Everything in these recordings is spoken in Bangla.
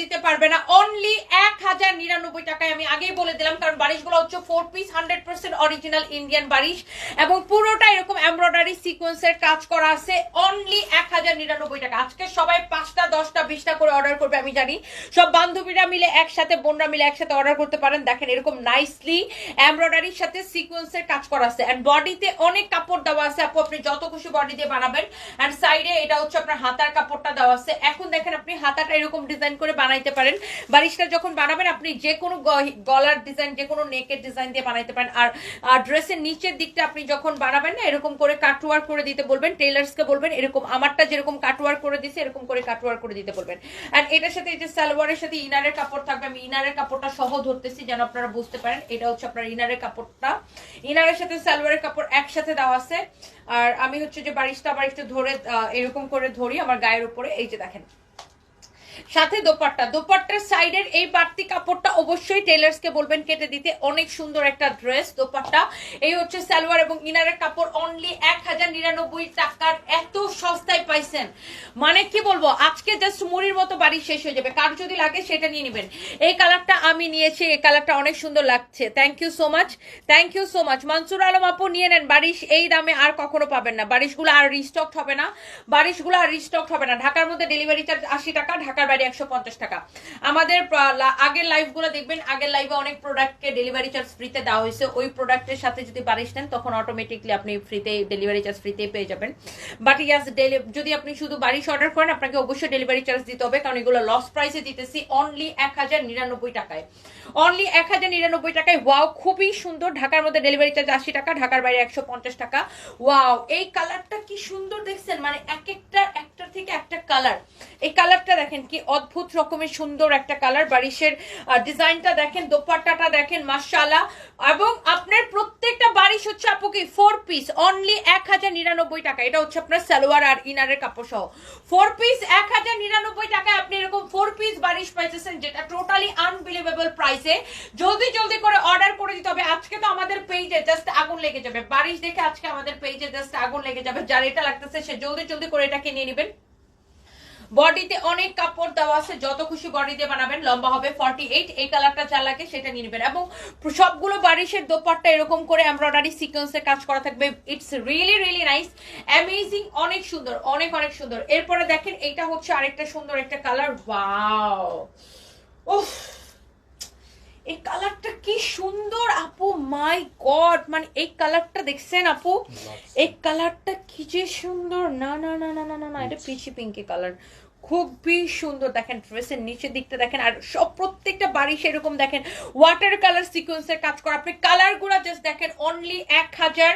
দিতে পারবে না। অনলি এক হাজার নিরানব্বই টাকায় আমি আগেই বলে দিলাম, কারণ বারিশগুলো হচ্ছে four piece hundred percent original Indian বারিশ। এবং পুরোটা এরকম এমব্রয়ডারি সিকোয়েন্সের কাজ করা আছে। অনলি এক হাজার নিরানব্বই টাকা। আজকে সবাই পাঁচটা, দশটা, বিশটা করে অর্ডার করবে, আমি জানি। সব বান্ধবীরা মিলে একসাথে, বোনরা মিলে একসাথে অর্ডার করতে পারেন। দেখেন এরকম নাইসলি এমব্রয়ডারির সাথে সিকোয়েন্সের কাজ করা আছে। এন্ড বডিতে অনেক কাপড় দেওয়া আছে। আপু, আপনি যত খুশি বডি দিয়ে বানাবেন। এন্ড সাইডে এটা হচ্ছে আপনার হাতার কাপড়টা দেওয়া আছে। এখন দেখেন আপনি হাতাটা এরকম ডিজাইন করে বানাইতে পারেন। বারিশটা যখন বানাবেন, আপনি যে কোনো গলার ডিজাইন যে কোনো নেকের ডিজাইন দিয়ে বানাইতে পারেন। আর ড্রেসের নিচের দিকটা আপনি যখন বানাবেন না, এরকম করে কাটওয়ার করে দিতে বলবেন টেলার্সকে বলবেন, এরকম আমারটা যেরকম কাটওয়ার করে দিছে, এরকম করে কাটওয়ার করে দিতে বলবেন। এন্ড এটার সাথে এই যে সালোয়ারের সাথে ইনারের কাপড় থাকবে, আমি ইনারের কাপড়টা সহ ধরতেছি যেন আপনারা বুঝতে পারেন। এটা হচ্ছে আপনার ইনারের কাপড়টা। ইনারের সাথে সালোয়ারের কাপড় একসাথে দেওয়া আছে। আর আমি হচ্ছে যে বারিশটা বারিশটা ধরে এরকম করে ধরি আমার গায়ের উপরে। এই যে দেখেন। সাথে দোপাট্টা। দোপাট্টার সাইডের এই বাড়তি কাপড়টা অবশ্যই টেলার্সকে বলবেন কেটে দিতে। অনেক সুন্দর একটা ড্রেস দোপাট্টা। এই হচ্ছে সালোয়ার এবং ইনারের কাপড় অনলি এক হাজার নিরানব্বই টাকার। এত সস্তায় পাইছেন। মানে কি বলব, আজকে জাস্ট মুড়ির মতো বাড়ি শেষ হয়ে যাবে। কার যদি লাগে সেটা নিয়ে নেবেন। এই কালারটা আমি নিয়েছি, এই কালারটা অনেক সুন্দর লাগছে। Thank you so much thank you so much Mansur Alam আপু, নিয়ে নেন। বারিশ এই দামে আর কখনো পাবেন না। বারিশগুলো আর রিস্টক হবে না। বারিশগুলো আর রিস্টক হবে না। ঢাকার মধ্যে ডেলিভারি চার্জ আশি টাকা, ঢাকার বাইরে একশো পঞ্চাশ টাকা। আমাদের আগের লাইভগুলো দেখবেন, আগের লাইভে অনেক প্রোডাক্টকে ডেলিভারি চার্জ ফ্রিতে দেওয়া হয়েছে। ওই প্রোডাক্টের সাথে যদি বারিশ নেন, তখন অটোমেটিকলি আপনি ফ্রিতে ডেলিভারি চার্জ ফ্রিতে পেয়ে যাবেন। বাট ইয়াস যদি আপনি শুধু বারিশ অর্ডার করেন, আপনাকে অবশ্যই ডেলিভারি চার্জ দিতে হবে, কারণ এগুলো লস প্রাইসে দিতেছি অনলি এক হাজার নিরানব্বই টাকায়। অনলি এক হাজার নিরানব্বই টাকায়। ওয়াও খুবই সুন্দর। ঢাকার মধ্যে ডেলিভারি চার্জ আশি টাকা, ঢাকার বাইরে একশো পঞ্চাশ টাকা। ওয়াও এই কালারটা কি সুন্দর দেখছেন? মানে এক একটা, একটার থেকে একটা কালার এই কালারটা দেখেন কি অদ্ভুত রকমের সুন্দর একটা কালার বারিশের ডিজাইনটা দেখেন, দোপাট্টাটা দেখেন, মাশাআল্লাহ। এবং আপনার প্রত্যেকটা বারিশ হচ্ছে আপু কি ফোর পিস অনলি এক হাজার নিরানব্বই টাকা। এটা হচ্ছে আপনার সালোয়ার আর ইনারের কাপড় সহ। ফোর পিস এক হাজার নিরানব্বই টাকায় আপনি এরকম ফোর পিস বারিশ পাইতেছেন, যেটা টোটালি আনবিলিভেবল প্রাইসে জলদি জলদি করে অর্ডার করে দিতে হবে। আজকে তো আমাদের পেজে জাস্ট আগুন লেগে যাবে। বারিশ দেখে আজকে আমাদের পেজে জাস্ট আগুন লেগে যাবে। যার এটা লাগতেছে, সে জলদি জলদি করে এটা কিনে নেবেন। বডিতে অনেক কাপড় দেওয়া আছে যত খুশি বডি দিয়ে বানাবেন লম্বা হবে ফর্টি এইট এই কালারটা যা লাগে সেটা নিয়ে নেবেন। এবং সবগুলো বারিশের দোপাট্টা এরকম করে এমব্রয়ডারি সিকোয়েন্সের কাজ করা থাকবে। It's really really nice amazing অনেক সুন্দর অনেক অনেক সুন্দর। এরপরে দেখেন এইটা হচ্ছে আরেকটা সুন্দর একটা কালার ওয়াও এই কালারটা কি সুন্দর আপু মাই গড মানে এই কালারটা দেখছেন আপু? এই কালারটা কি যে সুন্দর! না না না না না না না এটা পিচি পিঙ্কি কালার খুবই সুন্দর দেখেন ড্রেসের নিচের দিকটা দেখেন, আর সব প্রত্যেকটা বাড়ি সেরকম দেখেন। ওয়াটার কালার সিকোয়েন্সের কাজ করা। আপনি কালারগুলো জাস্ট দেখেন অনলি এক হাজার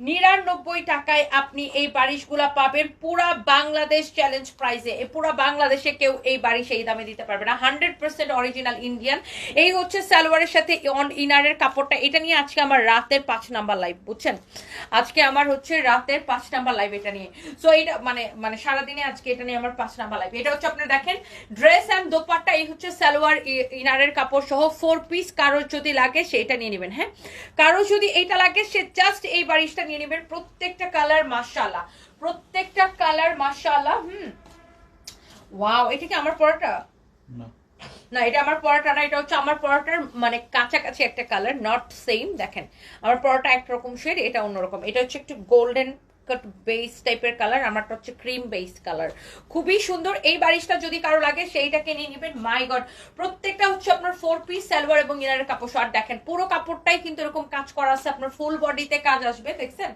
নিরানব্বই টাকায় আপনি এই বারিশগুলা পাবেন। পুরা বাংলাদেশ চ্যালেঞ্জ প্রাইসে পুরা বাংলাদেশে কেউ এই বারিশ এই দামে দিতে পারবে না। হান্ড্রেড পার্সেন্ট অরিজিনাল ইন্ডিয়ান এই হচ্ছে সালোয়ারের সাথে ইনারের কাপড়টা। এটা নিয়ে আজকে আমার রাতের পাঁচ নাম্বার লাইভ বুঝছেন? আজকে আমার হচ্ছে রাতের পাঁচ নাম্বার লাইভ এটা নিয়ে। সো এটা মানে মানে সারাদিনে আজকে এটা নিয়ে আমার পাঁচ নাম্বার লাইভ এটা হচ্ছে আপনি দেখেন ড্রেস অ্যান্ড দোপাট্টা, এই হচ্ছে সালোয়ার ইনারের কাপড় সহ ফোর পিস কারোর যদি লাগে সেটা নিয়ে নেবেন হ্যাঁ? কারও যদি এটা লাগে, সে জাস্ট এই বারিশটা নিয়ে নেবেন প্রত্যেকটা কালার মাসালা প্রত্যেকটা কালার মাসালা হুম। ওয়াও এটা কি আমার পরাটা? না। না এটা আমার পরাটা না এটা হচ্ছে আমার পরাটার মানে কাছাকাছি একটা কালার নট সেম দেখেন। আমার পরাটা একরকম শেড এটা অন্যরকম। এটা হচ্ছে একটু গোল্ডেন কাট বেস টাইপের কালার আমারটা হচ্ছে ক্রিম বেস কালার খুবই সুন্দর। এই বারিশটা যদি কারও লাগে, সেইটাকে নিয়ে নেবেন। মাই গড প্রত্যেকটা হচ্ছে আপনার ফোর পিস সালোয়ার এবং ইনারের কাপড়। আর দেখেন, পুরো কাপড়টাই কিন্তু এরকম কাজ করা আছে। আপনার ফুল বডিতে কাজ আসবে, দেখছেন?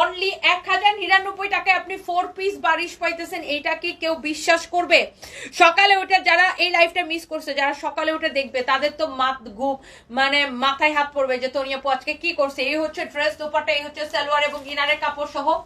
অনলি এক হাজার নিরানব্বই টাকায় আপনি ফোর পিস বারিশ পাইতেছেন। এইটা কি কেউ বিশ্বাস করবে? সকালে উঠে যারা এই লাইফটা মিস করছে, যারা সকালে উঠে দেখবে, তাদের তো মাত ঘুম মানে মাথায় হাত পড়বে যে তনিয়া আজকে কি করছে? এই হচ্ছে ড্রেস দোপাটা এই হচ্ছে সালোয়ার এবং ইনারের কাপড় সহ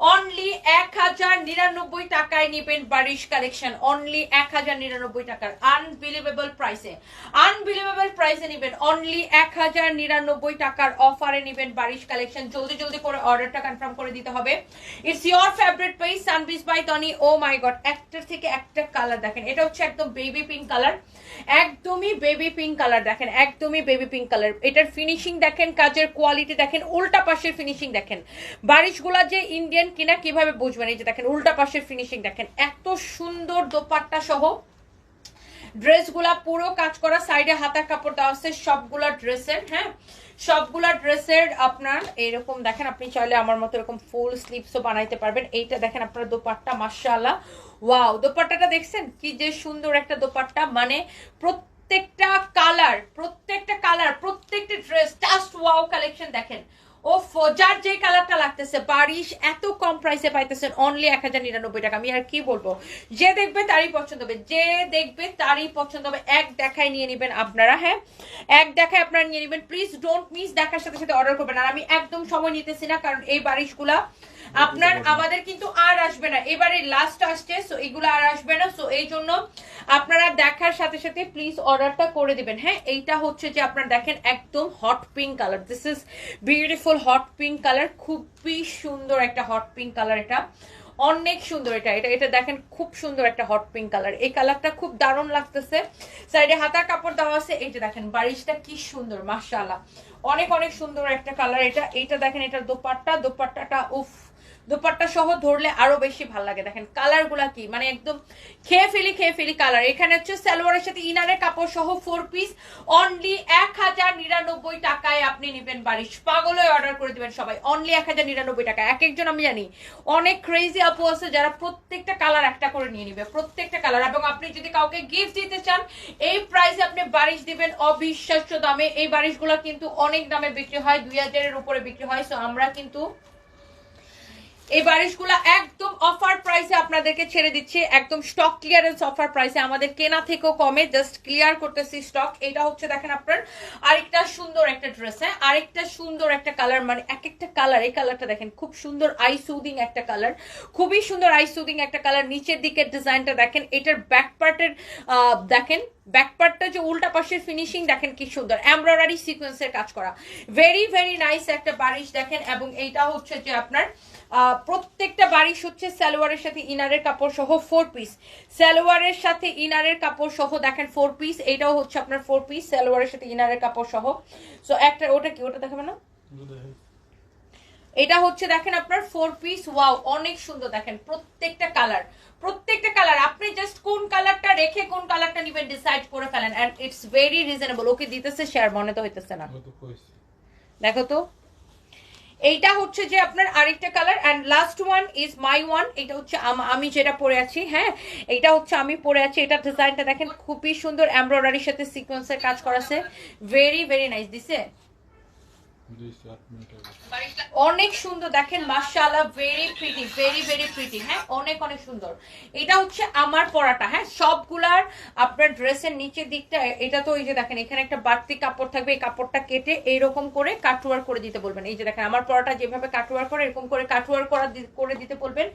অনলি এক হাজার নিরানব্বই টাকায় নিবেন বারিশ কালেকশন অনলি এক হাজার নিরানব্বই টাকার আনবিলিভেবল প্রাইসে আনবিলিভেবল প্রাইসে নিবেন। অনলি এক হাজার নিরানব্বই টাকার অফারে নিবেন বারিশ কালেকশন জলদি জলদি করে অর্ডারটা কনফার্ম করে দিতে হবে। ইটস ইয়োর ফেভারিট পেজ সানবিস by Tony oh my god একটার থেকে একটা কালার দেখেন। এটা হচ্ছে একদম বেবি পিঙ্ক কালার একদমই বেবি পিঙ্ক কালার দেখেন। একদমই বেবি পিঙ্ক কালার এটার ফিনিশিং দেখেন, কাজের কোয়ালিটি দেখেন, উল্টা পাশের ফিনিশিং দেখেন। বারিশগুলা যে ইন্ডিয়ান কিনা কীভাবে বুঝবেন? এই যে দেখেন, উল্টা পাশের ফিনিশিং দেখেন, এত সুন্দর দোপাট্টা সহ ড্রেসগুলা পুরো কাজ করা সাইডে হাতার কাপড় দেওয়া আছে, সবগুলা ড্রেসের হ্যাঁ? সবগুলা ড্রেসের আপনার এরকম দেখেন, আপনি চাইলে আমার মতো এরকম ফুল স্লিভসও বানাইতে পারবেন। এইটা দেখেন আপনার দোপাট্টা, মাশাআল্লাহ। ওয়াও দোপাট্টাটা দেখছেন? কি যে সুন্দর একটা দোপাট্টা। মানে প্রত্যেকটা কালার প্রত্যেকটা কালার প্রত্যেকটা ড্রেস জাস্ট ওয়াও কালেকশন দেখেন। ও যার যে কালারটা লাগতেছে, বারিশ, এত কম প্রাইসে পাইতেছেন অনলি এক হাজার নিরানব্বই টাকা। আমি আর কি বলব? যে দেখবে তারই পছন্দ হবে, যে দেখবে তারই পছন্দ হবে, এক দেখায় নিয়ে নেবেন আপনারা হ্যাঁ? এক দেখায় আপনারা নিয়ে নেবেন। প্লিজ ডোন্ট মিস দেখার সাথে সাথে অর্ডার করবেন। আর আমি একদম সময় নিতেছি না, কারণ এই বারিশগুলা আপনার আমাদের কিন্তু আর আসবে না। এবারে লাস্ট আসছে সো এগুলো আর আসবে না। সো এই জন্য আপনারা দেখার সাথে সাথে প্লিজ অর্ডারটা করে দিবেন। হ্যাঁ এইটা হচ্ছে যে আপনারা দেখেন একদম hot pink colour this is beautiful hot pink colour খুবই সুন্দর একটা হট পিঙ্ক কালার এটা। অনেক সুন্দর এটা। এটা এটা দেখেন খুব সুন্দর একটা হট পিঙ্ক কালার এই কালারটা খুব দারুণ লাগতেছে। সাইডে হাতার কাপড় দেওয়া আছে। এই যে দেখেন বারিশটা কি সুন্দর মাশাআল্লাহ। অনেক অনেক সুন্দর একটা কালার এটা। এইটা দেখেন এটা দোপাট্টা। দোপাট্টাটা উফ দোপাট্টা সহ ধরলে আরও বেশি ভালো লাগে। দেখেন কালারগুলা কি? মানে একদম খেয়ে ফেলি খেয়ে ফেলি কালার এখানে হচ্ছে সালোয়ারের সাথে ইনারের কাপড় সহ ফোর পিস অনলি এক হাজার নিরানব্বই টাকায় আপনি নেবেন বারিশ পাগল অর্ডার করে দিবেন সবাই অনলি এক হাজার নিরানব্বই টাকা এক একজন আমি জানি, অনেক ক্রেজি আপু আছে যারা প্রত্যেকটা কালার একটা করে নিয়ে নিবে, প্রত্যেকটা কালার এবং আপনি যদি কাউকে গিফট দিতে চান, এই প্রাইসে আপনি বারিশ দিবেন অবিশ্বাস্য দামে। এই বারিশগুলো কিন্তু অনেক দামে বিক্রি হয়, দুই হাজারের উপরে বিক্রি হয়। সো আমরা কিন্তু এই বারিশগুলো একদম অফার প্রাইসে আপনাদেরকে ছেড়ে দিচ্ছি। একদম স্টক ক্লিয়ারেন্স অফার প্রাইসে আমাদের কেনা থেকেও কমে। জাস্ট ক্লিয়ার করতেছি স্টক এটা হচ্ছে দেখেন আপনার আরেকটা সুন্দর একটা ড্রেস হ্যাঁ? আরেকটা সুন্দর একটা কালার মানে এক একটা কালার এই কালারটা দেখেন, খুব সুন্দর আই সুদিং একটা কালার খুবই সুন্দর আই সুদিং একটা কালার নিচের দিকের ডিজাইনটা দেখেন, এটার ব্যাক পার্টের দেখেন ব্যাক পার্টটা যে উল্টা পাশের ফিনিশিং দেখেন কি সুন্দর। এমব্রয়ডারি সিকোয়েন্সের কাজ করা। ভেরি ভেরি নাইস একটা বারিশ দেখেন, এবং এইটা হচ্ছে যে আপনার প্রত্যেকটা বারিশ হচ্ছে সালোয়ারের সাথে ইনারের কাপড় সহ ফোর পিস সালোয়ারের সাথে ইনারের কাপড় সহ দেখেন ফোর পিস এটাও হচ্ছে আপনার ফোর পিস সালোয়ারের সাথে ইনারের কাপড় সহ। সো একটা ওটা কি ওটা দেখাবে না? এটা হচ্ছে দেখেন আপনার ফোর পিস ওয়াও অনেক সুন্দর দেখেন প্রত্যেকটা কালার প্রত্যেকটা কালার আপনি জাস্ট কোন কালারটা রেখে কোন কালারটা নিবেন ডিসাইড করে ফেলেন। And it's very reasonable okay দিতেছে শেয়ার মনে তো হইতেছে না। দেখো তো। এইটা হচ্ছে যে আপনার আরেকটা colour and last one is my one এটা হচ্ছে আম- যেটা পরে আছি হ্যাঁ? এটা হচ্ছে আমি পরে আছি, এটা ডিজাইনটা দেখেন, খুবই সুন্দর এমব্রয়ডারির সাথে সিকোয়েন্সের কাজ করাছে। ভেরি ভেরি নাইস দিছে? অনেক সুন্দর, দেখেন, মাশাআল্লাহ very pretty very very pretty হ্যাঁ অনেক অনেক সুন্দর। এটা হচ্ছে আমার পরাটা হ্যাঁ সবগুলার আপনার ড্রেসের নিচের দিকটা, এটা তো এই যে দেখেন, এখানে একটা বাড়তি কাপড় থাকবে, এই কাপড়টা কেটে এইরকম করে কাটুয়ার করে দিতে বলবেন। এই যে দেখেন, আমার পরাটা যেভাবে কাটুয়ার করে, এরকম করে কাটুয়ার করা করে দিতে বলবেন।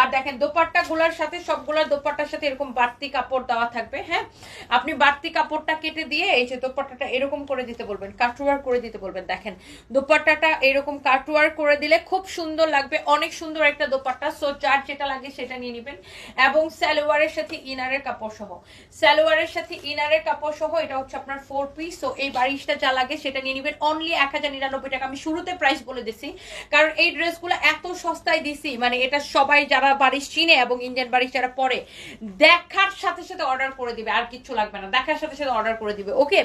আর দেখেন, দোপাট্টা গুলার সাথে, সবগুলার দোপাট্টার সাথে এরকম বাড়তি কাপড় দেওয়া থাকবে হ্যাঁ। আপনি বাড়তি কাপড়টা কেটে দিয়ে, এই যে দোপাট্টাটা এরকম করে দিতে বলবেন কাটুয়ার করে দিতে বলবেন, দেখেন। দোপাট্টাটা এরকম কাটুয়ার করে দিলে খুব সুন্দর লাগবে, অনেক সুন্দর একটা দোপাট্টা। সো যার যেটা লাগে সেটা নিয়ে নেবেন। এবং সালোয়ারের সাথে ইনারের কাপড় সহ। সালোয়ারের সাথে ইনারের কাপড় সহ, এটা হচ্ছে আপনার ফোর পিস সো এই বারিশটা যা লাগে সেটা নিয়ে নেবেন। অনলি এক হাজার নিরানব্বই টাকা। আমি শুরুতে প্রাইস বলে দিছি। কারণ এই ড্রেসগুলো এত সস্তায় দিছি মানে এটা সবাই যারা বারিশ চিনে এবং ইন্ডিয়ান বারিশ যারা পরে, দেখার সাথে সাথে অর্ডার করে দিবে। আর কিচ্ছু লাগবে না। দেখার সাথে সাথে অর্ডার করে দিবে। ওকে